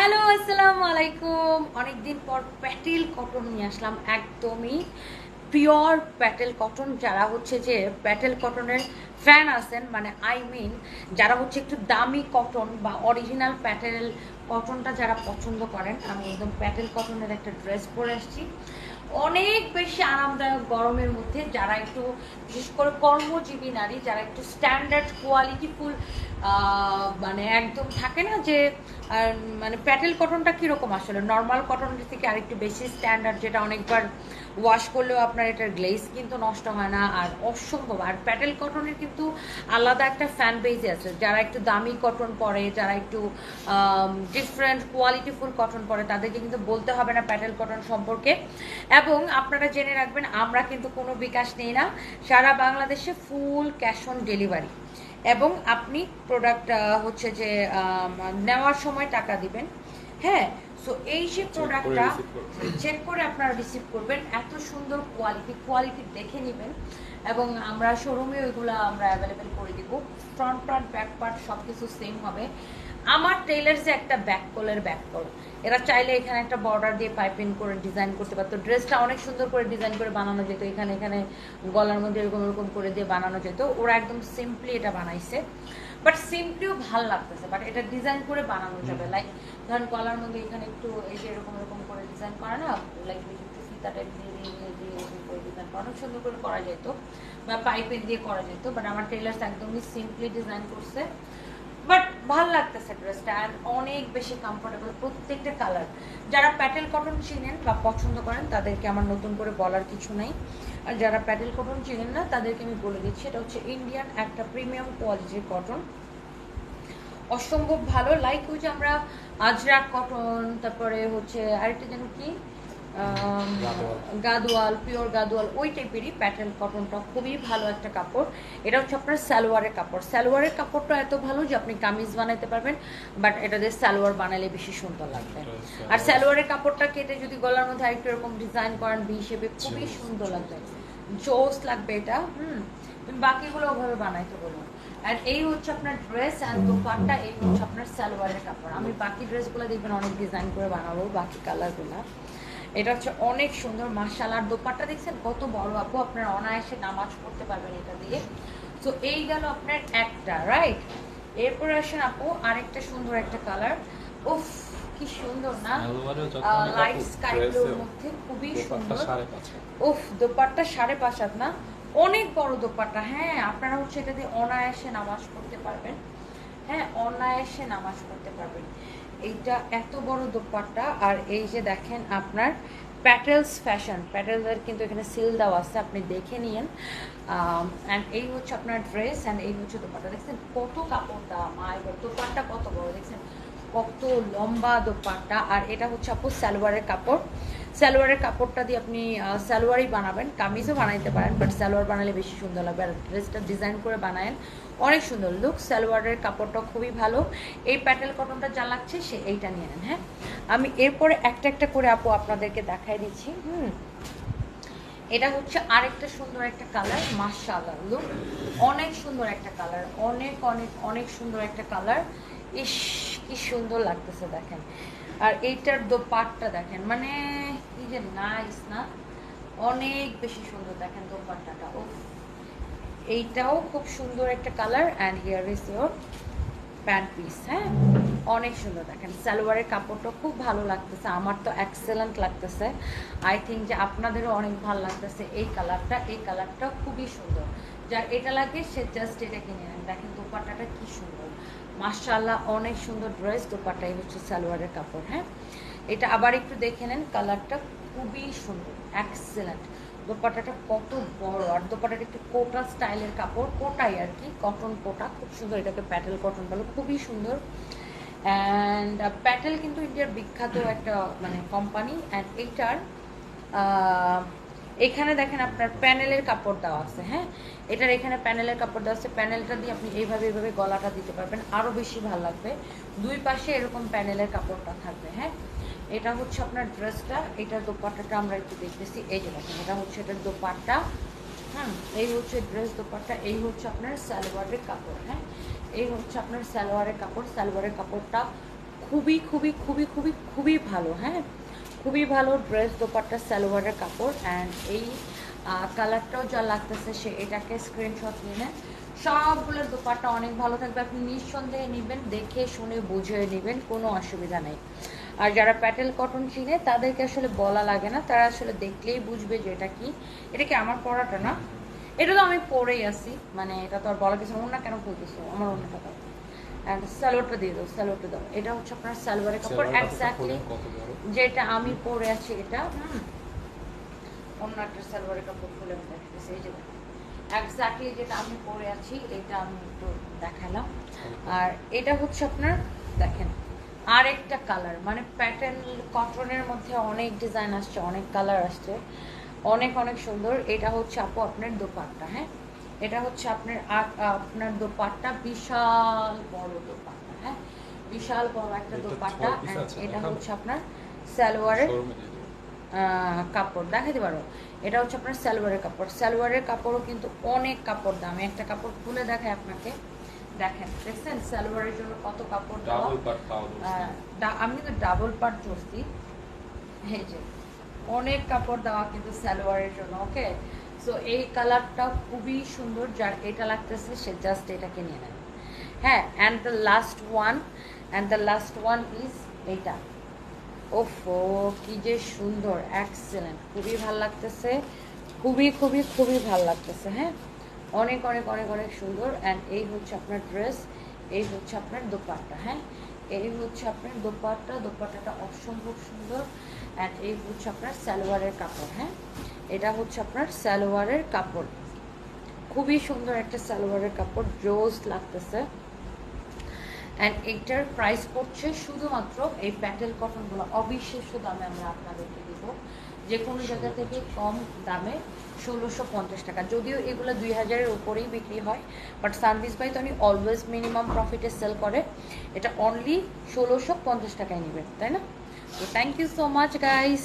Hello, আসসালামু আলাইকুম। অনেকদিন পর প্যাটেল কটন নিয়ে আসলাম। একদমই পিওর প্যাটেল কটন, যারা হচ্ছে যে প্যাটেল কটনের ফ্যান আছেন মানে আই মিন যারা হচ্ছে একটু দামি কটন বা অরিজিনাল প্যাটেল কটনটা যারা পছন্দ করেন, আমি একদম প্যাটেল কটনের একটা ড্রেস পরে আসছি। অনেক বেশি আরামদায়ক গরমের মধ্যে, যারা একটু, বিশেষ করে কর্মজীবী নারী, যারা একটু স্ট্যান্ডার্ড কোয়ালিটিফুল মানে একদম থাকে না যে মানে প্যাটেল কটনটা কীরকম আসলে? নর্মাল কটনের থেকে আরেকটু বেশি স্ট্যান্ডার্ড যেটা অনেকবার ওয়াশ করলেও আপনার এটার গ্লেজ কিন্তু নষ্ট হয় না। আর অসম্ভব। আর প্যাটেল কটনের কিন্তু আলাদা একটা ফ্যান বেজে আছে। যারা একটু দামি কটন পরে, যারা একটু ডিফারেন্ট কোয়ালিটিফুল কটন পরে, তাদেরকে কিন্তু বলতে হবে না প্যাটেল কটন সম্পর্কে। এবং আপনারা জেনে রাখবেন, আমরা কিন্তু কোনো বিকাশ নেই না। সারা বাংলাদেশে ফুল ক্যাশ অন ডেলিভারি এবং আপনি প্রোডাক্ট হচ্ছে যে নেওয়ার সময় টাকা দিবেন। হ্যাঁ সো এই যে প্রোডাক্টটা চেক করে আপনারা রিসিভ করবেন। এত সুন্দর কোয়ালিটি কোয়ালিটি দেখে নেবেন এবং আমরা শোরুমে ওইগুলো আমরা অ্যাভেলেবেল করে দিব। ফ্রন্ট পার্ট ব্যাক পার্ট সব কিছু সেম হবে। আমার টেলার যে একটা ব্যাক কলের ব্যাক কল এরা চাইলে এখানে একটা বর্ডার দিয়ে পাইপিং করে ডিজাইন করতে পারতো। ড্রেসটা অনেক সুন্দর করে ডিজাইন করে বানানো যেত। এখানে এখানে গলার মধ্যে এরকম এরকম করে দিয়ে বানানো যেত। ওরা একদম সিম্পলি এটা বানাইছে। বাট সিম্পলিও ভালো লাগতেছে। বাট এটা ডিজাইন করে বানানো যাবে। লাইক ধরেন গলার মধ্যে এখানে একটু এই যে এরকম এরকম করে ডিজাইন করা না? লাইক একটু ফিতা টাইপ দিয়ে দিয়ে দিয়ে দিয়ে এরকম করে ডিজাইন করা। অনেক সুন্দর করে করা যেত। বা পাইপের দিয়ে করা যেত। বাট আমার টেলার্স একদমই সিম্পলি ডিজাইন করছে। ভালো লাগতেছে ড্রেসটা আর অনেক বেশি কমফোর্টেবল প্রত্যেকটা কালার যারা প্যাটেল কটন চিনেন বা পছন্দ করেন, তাদেরকে আমার নতুন করে বলার কিছু নাই। আর যারা প্যাটেল কটন চিনেন না, তাদেরকে আমি বলে দিচ্ছি, এটা হচ্ছে ইন্ডিয়ান একটা প্রিমিয়াম কোয়ালিটির কটন অসম্ভব ভালো। লাইক যে আমরা আজরাক কটন তারপরে হচ্ছে আরেকটা যেন কি? গাদোয়াল। পিওর গাদোয়াল ওই টাইপেরই প্যাটার্ন কটনটা খুবই ভালো একটা কাপড়। এটা হচ্ছে আপনার সালোয়ারের কাপড়। সালোয়ারের কাপড়টা এত ভালো যে আপনি কামিজ বানাইতে পারবেন বাট এটা দিয়ে সালোয়ার বানালে বেশি সুন্দর লাগবে। আর সালোয়ারের কাপড়টা কেটে যদি গলার মধ্যে আরেকটু এরকম ডিজাইন করেন বি হিসেবে খুবই সুন্দর লাগবে। জোস লাগবে এটা হুম। তুমি বাকিগুলো ওভাবে বানাইতে বলুন। আর এই হচ্ছে আপনার ড্রেস আর দোপাট্টা এই হচ্ছে আপনার সালোয়ারের কাপড়। আমি বাকি ড্রেসগুলো দেখবেন অনেক ডিজাইন করে বানাবো বাকি কালারগুলো এটা হচ্ছে অনেক সুন্দর মার্শাল আর দোপাট্টা দেখছেন কত বড় আপু আপনারা অনায়াসে নামাজ পড়তে পারবেন এটা দিয়ে। তো এই গেল আপনার একটা রাইট এরপরে আসেন আপু আরেকটা সুন্দর একটা কালার উফ কি সুন্দর না? লাইট স্কাই ব্লুর মধ্যে খুবই সুন্দর। উফ দোপাট্টা সাড়ে পাঁচ হাত না? অনেক বড় দোপাট্টা হ্যাঁ আপনারা হচ্ছে এটা দিয়ে অনায়াসে নামাজ পড়তে পারবেন। হ্যাঁ অনায়াসে নামাজ পড়তে পারবেন। এইটা এত বড় দোপাট্টা, আর এই যে দেখেন আপনার প্যাটেলস ফ্যাশন প্যাটেলসের কিন্তু এখানে সিল দেওয়া আছে, আপনি দেখে নিন অ্যান্ড এই হচ্ছে আপনার ড্রেস অ্যান্ড এই হচ্ছে দোপাট্টা। দেখছেন কত কাপড় দাম আর দোপাট্টা কত বড়, দেখছেন? কত লম্বা দোপাট্টা, আর এটা হচ্ছে আপু সালোয়ারের কাপড়। সালোয়ারের কাপড়টা দিয়ে আপনি সালোয়ারই বানাবেন, কামিজও বানাইতে পারেন বাট সালোয়ার বানালে বেশি সুন্দর লাগবে। আর ড্রেসটা ডিজাইন করে বানায়েন, অনেক সুন্দর লুক সালোয়ারের কাপড়টা খুবই ভালো। এই প্যাটেল কটনটা যা লাগছে, সে এইটা নিয়ে নেন হ্যাঁ? আমি এরপরে একটা একটা করে আপু আপনাদেরকে দেখাই দিচ্ছি, হুম? এটা হচ্ছে আরেকটা সুন্দর একটা কালার মাশাআল্লাহ লুক অনেক সুন্দর একটা কালার অনেক অনেক অনেক সুন্দর একটা কালার ইস কি সুন্দর লাগতেছে দেখেন। আর এইটার দোপাটটা দেখেন মানে কি যে নাইস না? অনেক বেশি সুন্দর দেখেন দোপাট্টাটা ও এইটাও খুব সুন্দর একটা colour and here is your pant piece হ্যাঁ? অনেক সুন্দর দেখেন। সালোয়ারের কাপড়টা খুব ভালো লাগতেছে, আমার তো এক্সেলেন্ট লাগতেছে। আই থিঙ্ক যে আপনাদেরও অনেক ভালো লাগতেছে এই কালারটা এই কালারটা খুবই সুন্দর। যার এটা লাগে, সে জাস্ট এটা কিনে নেন দেখেন দোপাট্টাটা কি সুন্দর। মার্শাল্লাহ অনেক সুন্দর ড্রেস দোপাট্টাই হচ্ছে সালোয়ারের কাপড় হ্যাঁ? এটা আবার একটু দেখে নেন, কালারটা খুবই সুন্দর এক্সেলেন্ট দোপাট্টাটা কত বড়, আর দোপাট্টাটা একটু কোটা স্টাইলের কাপড়, কোটাই আর কি কটন কোটা, খুব সুন্দর। এটাকে প্যাটেল কটন বলো, খুবই সুন্দর। অ্যান্ড প্যাটেল কিন্তু ইন্ডিয়ার বিখ্যাত একটা মানে কোম্পানি অ্যান্ড এইটার এখানে দেখেন আপনার প্যানেলের কাপড় দেওয়া আছে হ্যাঁ? এটার এখানে প্যানেলের কাপড় দেওয়া আছে প্যানেলটা দিয়ে আপনি এইভাবে এইভাবে গলাটা দিতে পারবেন আরও বেশি ভালো লাগবে। দুই পাশে এরকম প্যানেলের কাপড়টা থাকবে হ্যাঁ? এটা হচ্ছে আপনার ড্রেসটা এটার দোপাট্টাটা আমরা একটু দেখতেছি, এই যে দেখেন, এটা হচ্ছে এটার দোপাট্টা। হুম এই হচ্ছে ড্রেস দোপাট্টা, এই হচ্ছে আপনার সালোয়ারের কাপড় হ্যাঁ? এই হচ্ছে আপনার সালোয়ারের কাপড়, সালোয়ারের কাপড়টা খুবই খুবই খুবই খুবই খুবই ভালো হ্যাঁ? খুবই ভালো ড্রেস দোপাট্টা, সালোয়ারের কাপড় অ্যান্ড এই কালারটাও যা লাগতেছে সে, এটাকে স্ক্রিনশট নিয়ে নেন। সবগুলোর দোপাট্টা অনেক ভালো থাকবে, আপনি নিঃসন্দেহে নেবেন, দেখে শুনে বুঝে নেবেন, কোনো অসুবিধা নেই। আর যারা প্যাটেল কটন চিনে তাদেরকে আসলে বলা লাগে না। তারা আসলে দেখলেই বুঝবে যে এটা কি। এটা কি আমার পড়াটা না? এটা তো আমি পরেই আছি। মানে এটা তো আর বলা কিছু না কেন বলতেছো আমার অন্যটা দাও অ্যান্ড স্যালোয়ারটা দিয়ে দাও দাও। এটা হচ্ছে আপনার সালোয়ারের কাপড়। এক্স্যাক্টলি? যেটা আমি পরে আছি এটা অন্য একটা সালোয়ারের কাপড় খুলে আমি দেখাতেছি। এই যে এক্স্যাক্টলি যেটা আমি পরে আছি এটা আমি একটু দেখালাম। আর এটা হচ্ছে আপনার দেখেন আরেকটা কালার মানে প্যাটার্ন কটনের মধ্যে অনেক ডিজাইন আসছে অনেক কালার আসছে অনেক অনেক সুন্দর। এটা হচ্ছে আপু আপনার দোপাট্টা হ্যাঁ? এটা হচ্ছে আপনার আপনার দোপাট্টা বিশাল বড় দোপাট্টা হ্যাঁ? বিশাল বড় একটা দোপাট্টা এটা হচ্ছে আপনার সালোয়ারের কাপড় দেখাতে পারো? এটা হচ্ছে আপনার সালোয়ারের কাপড়। সালোয়ারের কাপড়ও কিন্তু অনেক কাপড় দামি। একটা কাপড় খুলে দেখায় আপনাকে। দেখেন দেখছেন? সালোয়ারের জন্য কত কাপড় দেওয়া? ডাবল পাট আমি কিন্তু ডাবল পার্ট চলছি এই যে অনেক কাপড় দেওয়া কিন্তু সালোয়ারের জন্য ওকে সো এই কালারটা খুবই সুন্দর যার এটা লাগতেছে সে জাস্ট এটাকে নিয়ে নেন হ্যাঁ and the last one and the last one is এইটা ওফো কি যে সুন্দর এক্সেলেন্ট খুবই ভালো লাগতেছে খুবই খুবই খুবই ভালো লাগতেছে হ্যাঁ? অনেক অনেক অনেক অনেক সুন্দর। অ্যান্ড এই হচ্ছে আপনার ড্রেস এই হচ্ছে আপনার দোপাট্টা হ্যাঁ? এই হচ্ছে আপনার দোপাট্টা, দোপাট্টাটা অসম্ভব সুন্দর। অ্যান্ড এই হচ্ছে আপনার সালোয়ারের কাপড় হ্যাঁ? এটা হচ্ছে আপনার সালোয়ারের কাপড়। খুবই সুন্দর একটা সালোয়ারের কাপড় জোস লাগতেছে। অ্যান্ড এইটার প্রাইস পড়ছে শুধুমাত্র এই প্যাটেল কটনগুলো অবিশ্বাস্য দামে আমরা আপনাদেরকে দিব। যে কোনো জায়গা থেকে কম দামে ষোলোশো পঞ্চাশ টাকা। যদিও এগুলো দুই হাজারের উপরেই বিক্রি হয় বাট সার্ভিস বাই তো উনি অলওয়েজ মিনিমাম প্রফিটে সেল করে। এটা অনলি ষোলোশো পঞ্চাশ টাকায় নেবেন, তাই না? তো thank you so much guys